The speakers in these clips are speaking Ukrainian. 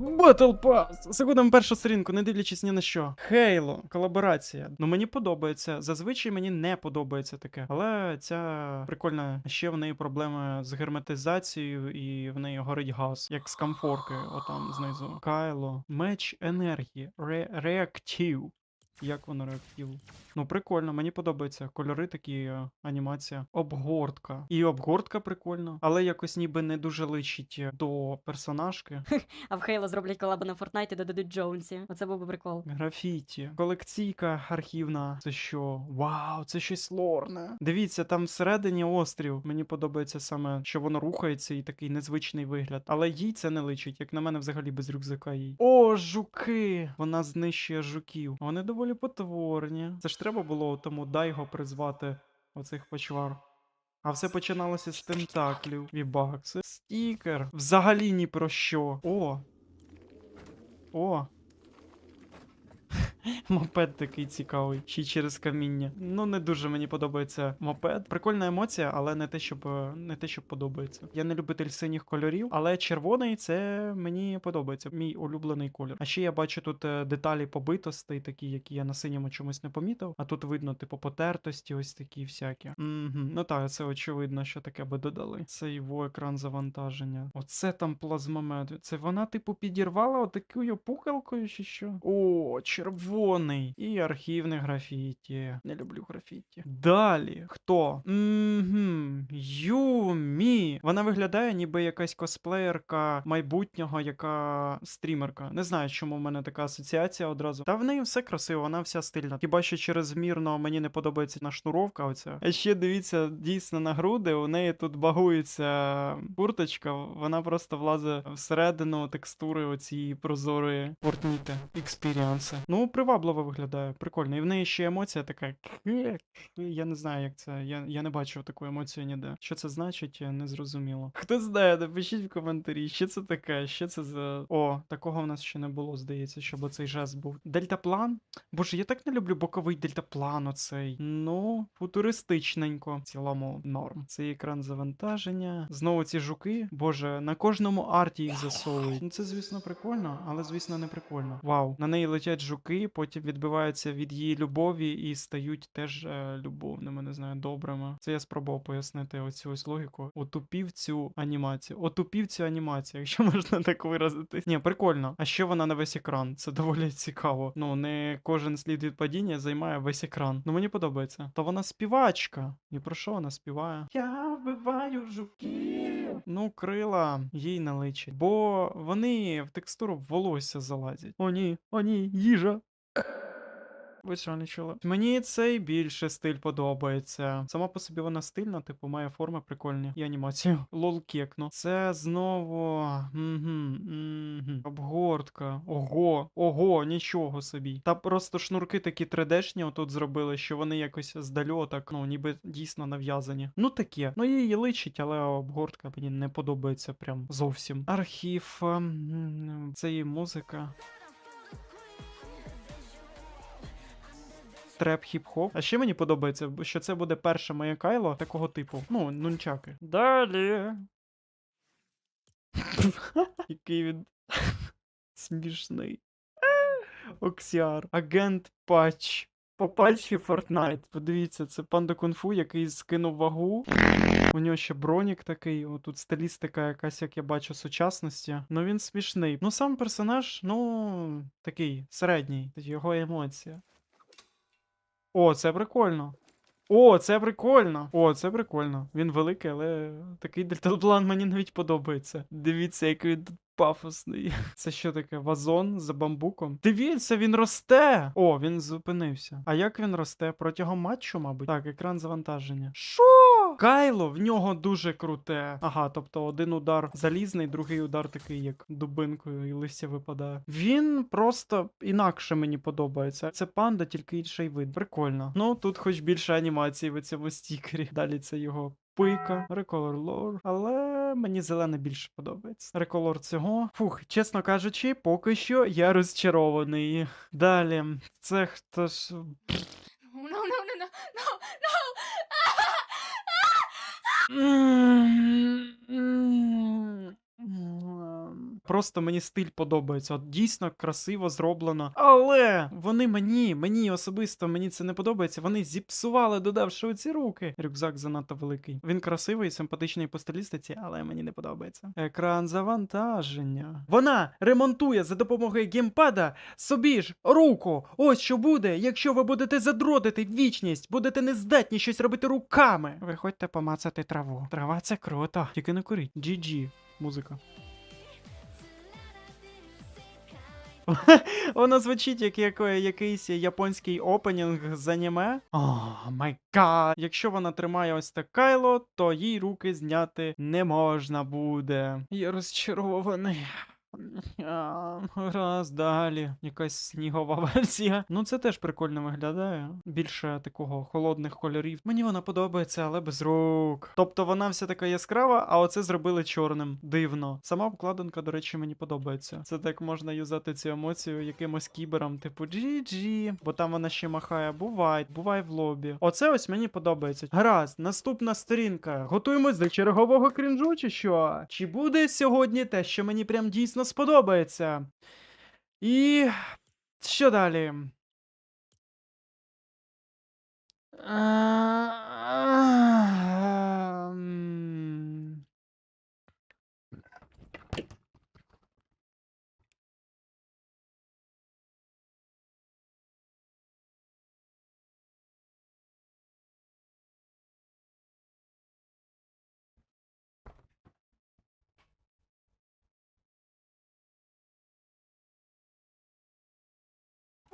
Battle Pass! Заходимо першу сторінку, не дивлячись ні на що. Хейло, колаборація. Ну мені подобається. Зазвичай мені не подобається таке. Але ця прикольна. Ще в неї проблеми з герметизацією і в неї горить газ, як з комфорки, отам знизу. Кайло. Меч енергії. Ре-. Як воно реактив? Ну, прикольно, мені подобається. Кольори такі, е, анімація. Обгортка. І обгортка прикольна, але якось ніби не дуже личить е, до персонажки. А в Хейло зроблять колабу на Фортнайті, додадуть Джоунсі. Оце був би прикол. Графіті, колекційка архівна. Це що? Вау, це щось лорне. Дивіться, там всередині острів. Мені подобається саме, що воно рухається і такий незвичний вигляд. Але їй це не личить, як на мене, взагалі без рюкзака їй. О, жуки! Вона знищує жуків. Вони доволі потворні. Це ж треба було тому дайго призвати оцих почвар. А все починалося з тентаклів. Вібакси. стікер. Взагалі ні про що. О. О. Мопед такий цікавий, ще через каміння. Ну, не дуже мені подобається мопед. Прикольна емоція, але не те, щоб е, не те, щоб подобається. Я не любитель синіх кольорів, але червоний це мені подобається. Мій улюблений колір. А ще я бачу тут е, деталі побитостей, такі, які я на синьому чомусь не помітив. А тут видно, типу, потертості, ось такі всякі. Угу. Ну так, це очевидно, що таке би додали. Це його екран завантаження. Оце там плазмомет. Це вона, типу, підірвала отакою пукалкою, чи що? О, червоний. І архівне графіті. Не люблю графіті. Далі. Хто? Угу. Юмі. Вона виглядає, ніби якась косплеєрка майбутнього, яка стрімерка. Не знаю, чому в мене така асоціація одразу. Та в неї все красиво, вона вся стильна. Хіба що черезмірно мені не подобається нашнуровка оця. А ще дивіться, дійсно на груди. У неї тут багується курточка, вона просто влазить всередину текстури оцієї прозорої Fortnite Experience. Ну, привабливо виглядає, прикольно. І в неї ще емоція така. Я не знаю, як це. Я, я не бачив таку емоцію ніде. Що це значить, не зрозуміло. Хто знає, напишіть в коментарі, що це таке, що це за. О, такого в нас ще не було, здається, щоб оцей жест був. Дельтаплан? Боже, я так не люблю боковий дельтаплан оцей. Ну, футуристичненько. В цілому норм. Цей екран завантаження. Знову ці жуки. Боже, на кожному арті їх засовують. Ну це, звісно, прикольно, але звісно не прикольно. Вау, на неї летять жуки, потім відбиваються від її любові і стають теж е, любовними, не знаю, добрими. Це я спробував пояснити оцю ось логіку. Отупів цю анімацію. Отупів цю анімацію, якщо можна так виразитись. Ні, прикольно. А ще вона на весь екран. Це доволі цікаво. Ну, не кожен слід від падіння займає весь екран. Ну мені подобається. То вона співачка. І про що вона співає? Я вбиваю жуків. Ну, крила їй не личить. Бо вони в текстуру волосся залазять. О, ні, о, ні, їжа. Ви що не чули? Мені цей більше стиль подобається. Сама по собі вона стильна, типу, має форми прикольні і анімацію. Лол кекно. Це знову. Обгортка. Ого, ого, нічого собі. Та просто шнурки такі 3D-шні отут зробили, що вони якось здалю, так, ну, ніби дійсно нав'язані. Ну таке. Ну її личить, але обгортка мені не подобається прям зовсім. Архів. ем, Це і музика. Треп хіп-хоп. А ще мені подобається, що це буде перше моє кайло такого типу. Ну, нунчаки. Далі. Який він смішний. Оксіар. Агент Патч. По патчі Fortnite. Подивіться, це панда кунг-фу, який скинув вагу. У нього ще бронік такий, отут стилістика якась, як я бачу, сучасності. Ну він смішний. Ну сам персонаж, ну, такий середній. Його емоція. О, це прикольно. О, це прикольно. О, це прикольно. Він великий, але такий дельтаплан мені навіть подобається. Дивіться, як він тут пафосний. Це що таке? Вазон за бамбуком? Дивіться, він росте! О, він зупинився. А як він росте? Протягом матчу, мабуть. Так, екран завантаження. Що? Кайло в нього дуже круте. Ага, тобто один удар залізний, другий удар такий, як дубинкою, і листя випадає. Він просто інакше мені подобається. Це панда, тільки інший вид. Прикольно. Ну тут хоч більше анімації в цьому стікері. Далі це його. Пика, реколор лор, але мені зелене більше подобається. Реколор цього. Фух, чесно кажучи, поки що я розчарований. Далі, це хто ж. No, no, no, no, no, no, 嗯嗯 просто мені стиль подобається. От дійсно красиво зроблено. Але вони мені, мені особисто мені це не подобається. Вони зіпсували, додавши оці руки. Рюкзак занадто великий. Він красивий, симпатичний по стилістиці, але мені не подобається. Екран завантаження. Вона ремонтує за допомогою геймпада собі ж руку. Ось що буде, якщо ви будете задротити вічність, будете нездатні щось робити руками. Виходьте помацати траву. Трава це круто. Тільки не куріть. GG. Музика. Воно звучить як яко- якийсь японський опенінг з аніме. О, май гад. Якщо вона тримає ось так кайло, то їй руки зняти не можна буде. Я розчарований. А, Раз далі. Якась снігова версія. Ну, це теж прикольно виглядає. Більше такого холодних кольорів. Мені вона подобається, але без рук. Тобто вона вся така яскрава, а оце зробили чорним. Дивно. Сама обкладинка, до речі, мені подобається. Це так можна юзати цю емоцію якимось кібером, типу GG, бо там вона ще махає. Бувай, бувай в лобі. Оце ось мені подобається. Гаразд, наступна сторінка. Готуємось до чергового крінжу, чи що? Чи буде сьогодні те, що мені прям дійсно сподобається? І що далі? Ем,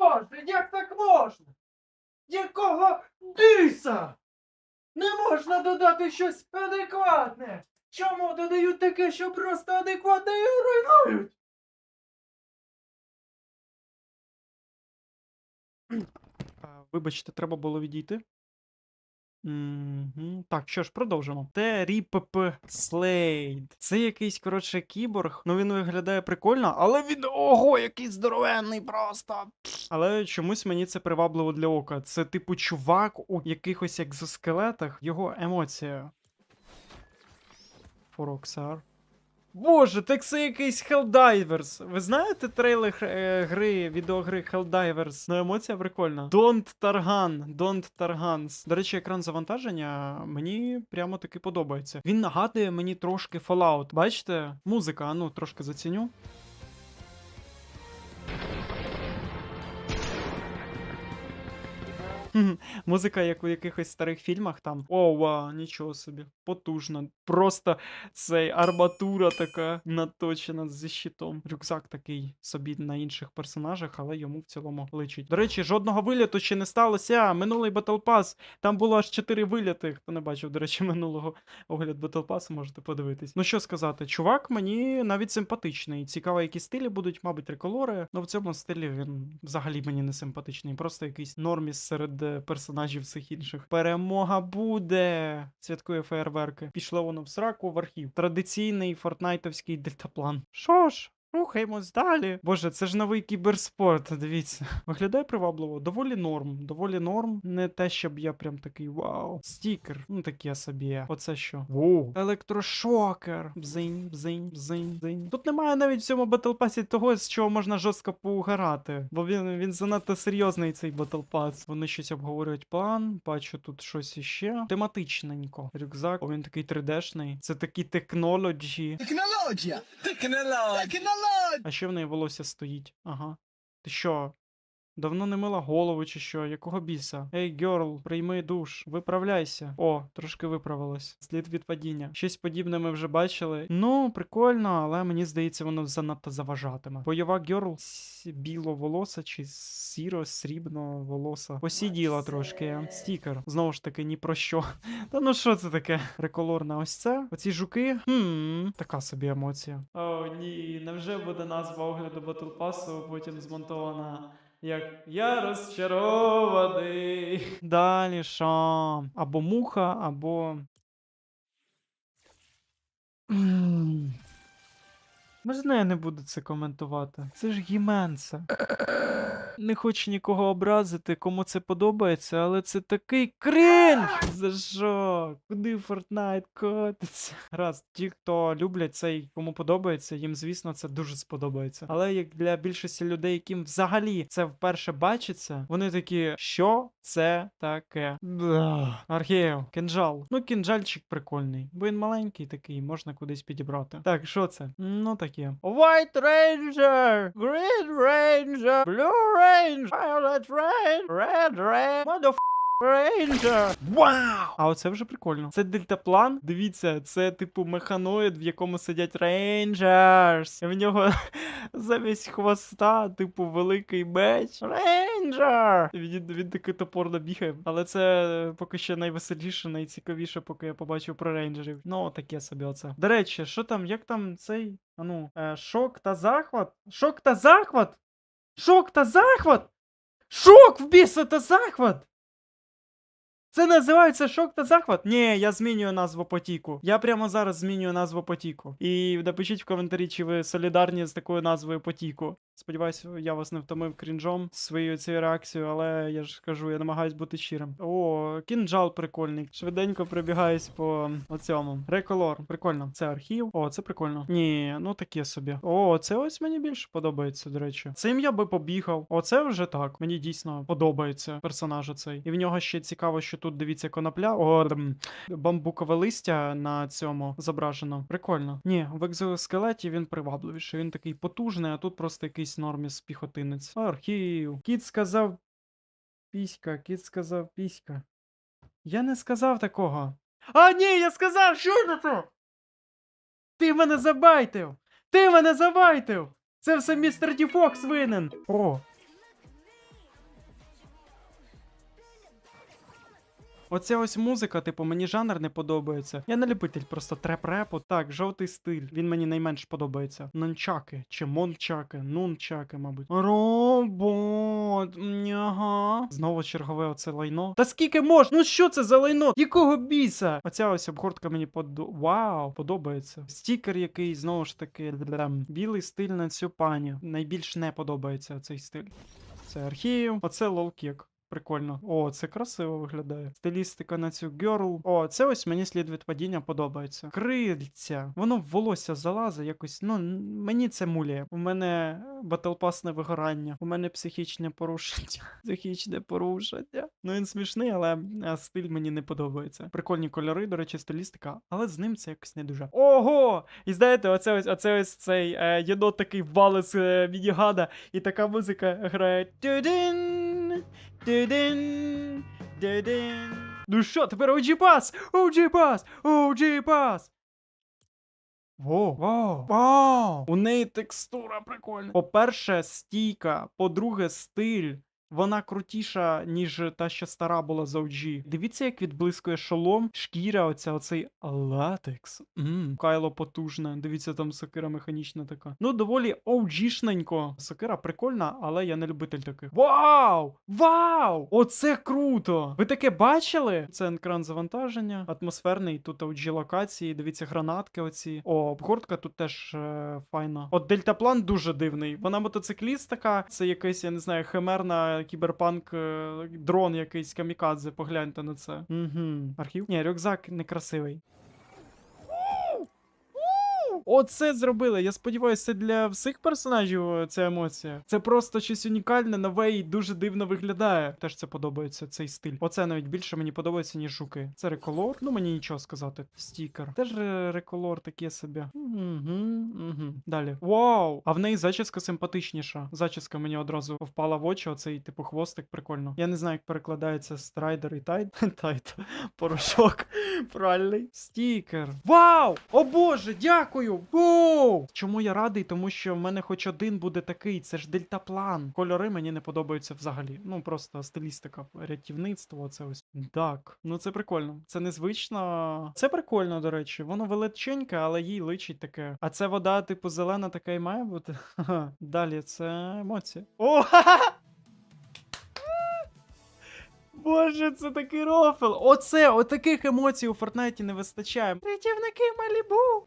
Боже, як так можна? Якого диса? Не можна додати щось адекватне. Чому додають таке, що просто адекватне і руйнують? Вибачте, треба було відійти. Мгм. Так, що ж, продовжимо. Це Ріпп Слейд. Це якийсь, коротше, кіборг. Ну він виглядає прикольно, але він ого, який здоровенний просто. Але чомусь мені це привабливо для ока. Це типу чувак у якихось екзоскелетах, його емоція. Фороксар. Боже, так це якийсь Helldivers. Ви знаєте трейлер е, гри, відеогри Helldivers? Ну, емоція прикольна. Don't Targan, Don't Targans. До речі, екран завантаження мені прямо таки подобається. Він нагадує мені трошки Fallout. Бачите? Музика, а ну трошки заціню. Музика, як у якихось старих фільмах там. О, вау, нічого собі. Потужно. Просто цей арматура така наточена зі щитом. Рюкзак такий собі на інших персонажах, але йому в цілому личить. До речі, жодного виліту ще не сталося. Минулий Pass, там було аж 4 виліти. Хто не бачив, до речі, минулого огляд Pass, можете подивитись. Ну що сказати, чувак мені навіть симпатичний. Цікаво, які стилі будуть, мабуть, триколори. Ну в цьому стилі він взагалі мені не симпатичний. Просто якийсь норміс серед персонажів всіх інших. Перемога буде! Святкує фейерверки. Пішло воно в сраку в архів. Традиційний фортнайтовський дельтаплан. Що ж? Рухаємось далі. Боже, це ж новий кіберспорт. Дивіться. Виглядає привабливо. Доволі норм. Доволі норм. Не те, щоб я прям такий вау. Стікер. Ну таке собі. Оце що? Воу. Електрошокер. Бзинь, бзинь, бзинь, бзинь. Тут немає навіть в цьому Pass того, з чого можна жорстко поугарати. Бо він, він занадто серйозний цей Pass. Вони щось обговорюють план. Бачу тут щось іще. Тематичненько. Рюкзак. О, він такий 3D-шний. Це такі технології. Технологія! Технологія! А ще в неї волосся стоїть. Ага. Ти що? Давно не мила голову чи що? Якого біса? Ей, герл, прийми душ, виправляйся. О, трошки виправилась. Слід від падіння. Щось подібне ми вже бачили. Ну, прикольно, але мені здається, воно занадто заважатиме. Бойова герл біло волоса чи сіро, срібно волоса. Посіділа трошки. Стікер. Знову ж таки, ні про що. Та ну що це таке? Реколорна ось це. Оці жуки. Хм, така собі емоція. О, ні, невже буде назва огляду Pass потім змонтована. Як я розчарований. Далі що? Або муха, або. Можна я не буду це коментувати? Це ж гіменце. Не хочу нікого образити, кому це подобається, але це такий крінж! За що? Куди Fortnite котиться? Раз, ті, хто люблять це і кому подобається, їм, звісно, це дуже сподобається. Але як для більшості людей, яким взагалі це вперше бачиться, вони такі, що це таке? Бля. Архео, кинжал. Ну, кинжальчик прикольний, бо він маленький такий, можна кудись підібрати. Так, що це? Ну таке. White Ranger, Green Ranger, Blue Ranger, Violet Ranger, Red Ranger, Motherf... Ranger! Вау! А оце вже прикольно. Це дельтаплан. Дивіться, це типу механоїд, в якому сидять рейнджерс. І в нього замість хвоста, типу, великий меч. Рейнджер! Він, він такий топорно бігає. Але це поки що найвеселіше, найцікавіше, поки я побачив про рейнджерів. Ну, таке собі оце. До речі, що там, як там цей. А ну, е, шок та захват? Шок та захват? Шок та захват? Шок в біса та захват! Це називається шок та захват? Ні, я змінюю назву потіку. Я прямо зараз змінюю назву потіку. І напишіть в коментарі, чи ви солідарні з такою назвою потіку. Сподіваюсь, я вас не втомив крінжом своєю цією реакцією, але я ж кажу, я намагаюсь бути щирим. О, кінжал прикольний. Швиденько прибігаюсь по оцьому. Реколор. Прикольно. Це архів. О, це прикольно. Ні, ну таке собі. О, це ось мені більше подобається, до речі. Цим я би побігав. Оце вже так. Мені дійсно подобається персонаж цей. І в нього ще цікаво, що тут дивіться конопля. О, бамбукове листя на цьому зображено. Прикольно. Ні, в екзоскелеті він привабливіший. Він такий потужний, а тут просто якийсь норміс піхотинець. Архів. Кіт сказав. Піська, кіт сказав піська. Я не сказав такого. А, ні, я сказав, що це? Ти мене забайтив! Ти мене забайтив! Це все містер Ді Фокс винен! О, Оця ось музика, типу, мені жанр не подобається. Я не любитель просто треп-репу. Так, жовтий стиль. Він мені найменш подобається. Нончаки чи мончаки, нунчаки, мабуть. Робот. Ага. Знову чергове оце лайно. Та скільки можна? Ну що це за лайно? Якого біса? Оця ось обгортка мені под... Вау, подобається. Стікер який, знову ж таки, білий стиль на цю пані. Найбільш не подобається цей стиль. Це архів, оце лолкік. Прикольно. О, це красиво виглядає. Стилістика на цю герл. О, це ось мені слід від падіння подобається. Крильця. Воно в волосся залазить якось. Ну, мені це муляє. У мене батлпасне вигорання. У мене психічне порушення. Психічне порушення. Ну він смішний, але е, стиль мені не подобається. Прикольні кольори, до речі, стилістика, але з ним це якось не дуже. Ого! І знаєте, оце ось, оце ось цей е, єнот такий валить з е, мінігана, і така музика грає. Тюдин! Дидин, дидин. Ну що, тепер OG Pass! OG Pass! OG Pass! Воу, вау, вау! У неї текстура прикольна. По-перше, стійка, по-друге, стиль. Вона крутіша, ніж та, що стара була з OG. Дивіться, як відблискує шолом, шкіра, оця оцей латекс. Мм, Кайло потужне. Дивіться, там сокира механічна така. Ну, доволі OG-шненько. Сокира прикольна, але я не любитель таких. Вау! Вау! Оце круто! Ви таке бачили? Це екран завантаження, атмосферний, тут OG локації, дивіться, гранатки оці. О, обгортка тут теж е, файна. От дельтаплан дуже дивний. Вона мотоцикліст така, це якийсь, я не знаю, химерна кіберпанк е, дрон якийсь камікадзе, погляньте на це. Угу. Архів? Ні, рюкзак некрасивий. Оце зробили. Я сподіваюся, це для всіх персонажів е, ця емоція. Це просто щось унікальне, нове і дуже дивно виглядає. Теж це подобається, цей стиль. Оце навіть більше мені подобається, ніж жуки. Це реколор. Ну мені нічого сказати. Стікер. Теж е, реколор таке собі. Угу, угу. Далі. Вау! А в неї зачіска симпатичніша. Зачіска мені одразу впала в очі. Оцей типу хвостик, прикольно. Я не знаю, як перекладається страйдер і тайт. Тайт. Порошок. Пральний. Стікер. Вау! О боже, дякую! Воу! Чому я радий? Тому що в мене хоч один буде такий, це ж дельтаплан. Кольори мені не подобаються взагалі. Ну просто стилістика, рятівництво, це ось. Так. Ну це прикольно. Це незвично. Це прикольно, до речі. Воно величеньке, але їй личить таке. А це вода, типу, зелена, така і має бути. Далі це емоції. О! Боже, це такий рофл. Оце, отаких емоцій у Фортнайті не вистачає. Рятівники Малібу.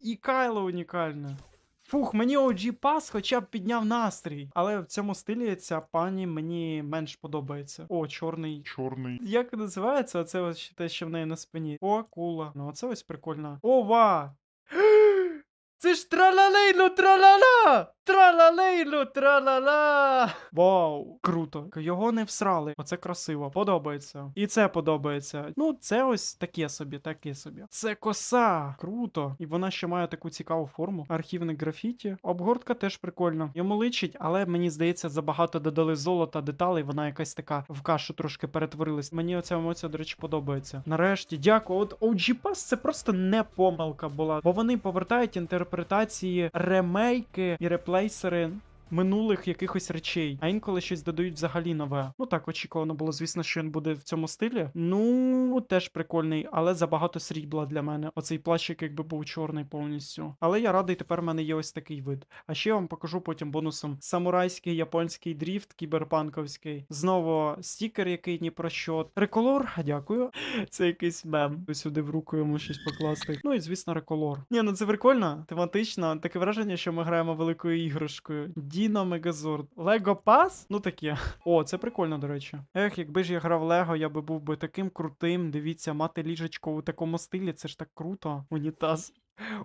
І Кайло унікальне. Фух, мені OG Pass хоча б підняв настрій. Але в цьому стилі ця пані мені менш подобається. О, чорний. Чорний. Як називається? Оце ось те, що в неї на спині. О, кула. Ну, оце ось прикольно. Ова! Це ж тралалейло тралала! Тралалейло тралала! Вау! Круто. Його не всрали. Оце красиво. Подобається. І це подобається. Ну, це ось таке собі, таке собі. Це коса. Круто. І вона ще має таку цікаву форму. Архівне графіті. Обгортка теж прикольна. Йому личить, але мені здається, забагато додали золота, деталей. Вона якась така в кашу трошки перетворилась. Мені оця емоція, до речі, подобається. Нарешті, дякую. От OG Pass це просто не помилка була, бо вони повертають інтерпретації, ремейки і реплейсери. Минулих якихось речей, а інколи щось додають взагалі нове. Ну так, очікувано було, звісно, що він буде в цьому стилі. Ну, теж прикольний, але забагато срібла для мене. Оцей плащик якби був чорний повністю. Але я радий, тепер в мене є ось такий вид. А ще я вам покажу потім бонусом самурайський японський дріфт, кіберпанковський. Знову стікер, який ні про що. Реколор, дякую. Це якийсь мем. Сюди в руку йому щось покласти. Ну і звісно, реколор. Ні, ну це прикольно, тематично. Таке враження, що ми граємо великою іграшкою. Діно Мегазорд. Лего Пас? Ну таке. О, це прикольно, до речі. Ех, якби ж я грав Лего, я би був би таким крутим. Дивіться, мати ліжечко у такому стилі, це ж так круто. Унітаз.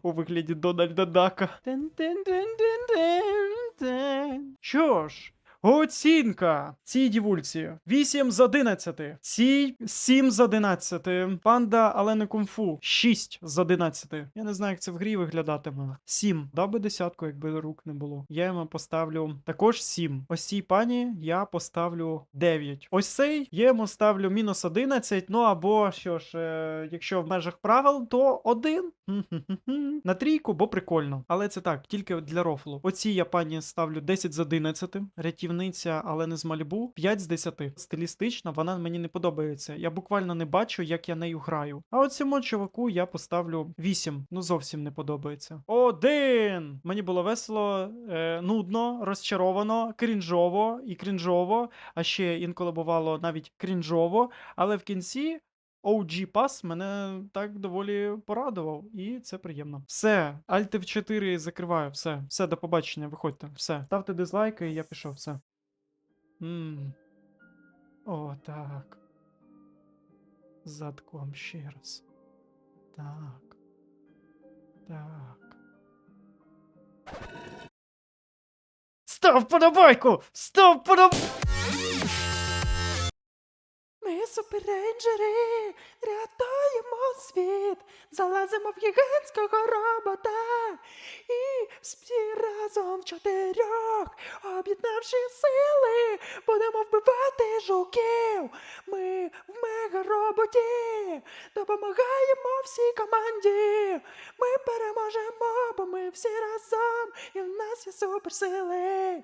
У вигляді Дональда Дака. Що ж, Оцінка цій дівульці 8 з 11. Цій 7 з 11. Панда, але не кунг-фу 6 з 11. Я не знаю, як це в грі виглядатиме. 7. Дав би десятку, якби рук не було. Я йому поставлю також 7. Ось цій пані я поставлю 9. Ось цей я йому ставлю мінус 11. Ну або що ж, е, якщо в межах правил, то 1. На трійку, бо прикольно. Але це так, тільки для рофлу. Оці я пані ставлю 10 з 11. Рятівниця, але не з Мальбу. 5 з 10. Стилістично вона мені не подобається. Я буквально не бачу, як я нею граю. А от цьому чуваку я поставлю 8. Ну зовсім не подобається. Один! Мені було весело, е, нудно, розчаровано, крінжово і крінжово. А ще інколи бувало навіть крінжово. Але в кінці OG Pass мене так доволі порадував, і це приємно. Все, Alt F4 закриваю, все, все, до побачення, виходьте, все. Ставте дизлайки, і я пішов, все. Ммм. О, так. Задком ще раз. Так. Так. Став подобайку! Став подобайку! Ми суперрейнджери, рятуємо світ, залазимо в гігантського робота і всі разом в чотирьох, об'єднавши сили, будемо вбивати жуків. Ми в мегароботі допомагаємо всій команді. Ми переможемо, бо ми всі разом, і в нас є суперсили.